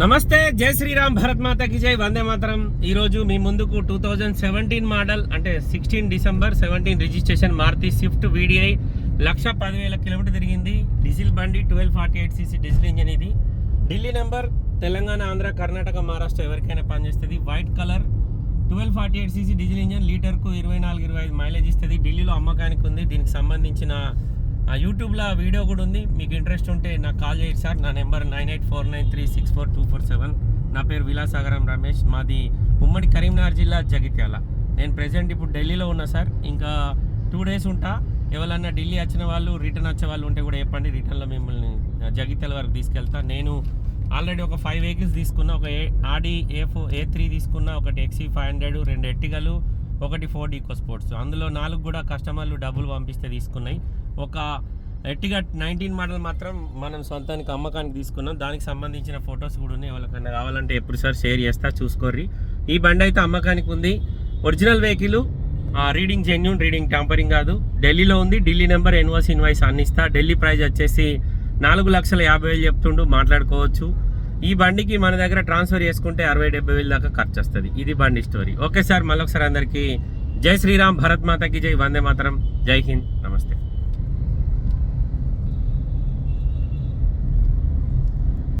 నమస్తే జై శ్రీరామ్ భరత్ మాతకి జై వందే మాత్రం. ఈరోజు మీ ముందుకు టూ థౌజండ్ సెవెంటీన్ మోడల్ అంటే sixteen December seventeen registration Maruti swift VDI లక్ష పదివేల కిలోమీటర్ తిరిగింది. డీజిల్ బండి twelve forty eight CC diesel engine ఇది. ఢిల్లీ నెంబర్ తెలంగాణ ఆంధ్ర కర్ణాటక మహారాష్ట్ర ఎవరికైనా పనిచేస్తుంది. White colour twelve forty eight CC diesel engine లీటర్కు ఇరవై నాలుగు ఇరవై ఐదు మైలేజ్ ఇస్తుంది. ఢిల్లీలో అమ్మకానికి ఉంది. దీనికి సంబంధించిన యూట్యూబ్లో ఆ వీడియో కూడా ఉంది. మీకు ఇంట్రెస్ట్ ఉంటే నాకు కాల్ చేయండి సార్. నా number nine eight four nine three six four two four seven. నా పేరు విలాసాగరం రమేష్. మాది ఉమ్మడి కరీంనగర్ జిల్లా జగిత్యాల. నేను ప్రెసెంట్ ఇప్పుడు ఢిల్లీలో ఉన్నా సార్. ఇంకా టూ డేస్ ఉంటా. ఎవరన్నా ఢిల్లీ వచ్చిన వాళ్ళు రిటర్న్ వచ్చే వాళ్ళు ఉంటే కూడా చెప్పండి. రిటర్న్లో మిమ్మల్ని జగిత్యాల వరకు తీసుకెళ్తా. నేను ఆల్రెడీ ఒక ఫైవ్ వెహికల్స్ తీసుకున్నా. ఒక ఏ ఆడి ఏ ఫో ఏ త్రీ తీసుకున్నా. ఒకటి ఎక్సీ ఫైవ్ హండ్రెడ్ రెండు ఎట్టిగలు ఒకటి ఫోర్ ఈకో స్పోర్ట్స్. అందులో నాలుగు కూడా కస్టమర్లు డబ్బులు పంపిస్తే తీసుకున్నాయి. ఒక ఎట్టిగా నైన్టీన్ మోడల్ మాత్రం మనం సొంతానికి అమ్మకానికి తీసుకున్నాం. దానికి సంబంధించిన ఫొటోస్ కూడా ఉన్నాయి. ఎవరికైనా కావాలంటే ఎప్పుడు సార్ షేర్ చేస్తా చూసుకోర్రి. ఈ బండి అయితే అమ్మకానికి ఉంది. Original vehicle reading genuine reading tampering కాదు. ఢిల్లీలో ఉంది. ఢిల్లీ నెంబర్ ఎన్వాస్ ఇన్వాయిస్ అందిస్తా ఢిల్లీ ప్రైస్ వచ్చేసి నాలుగు లక్షల యాభై వేలు చెప్తుండు. మాట్లాడుకోవచ్చు. ఈ బండికి మన దగ్గర ట్రాన్స్ఫర్ చేసుకుంటే అరవై డెబ్బై వేలు దాకా ఖర్చు వస్తుంది ఇది బండి స్టోరీ. ఓకే సార్ మళ్ళొకసారి అందరికీ జై శ్రీరామ్. భరత్ మాతకి జై. వందే మాతరం. జై హింద్. నమస్తే.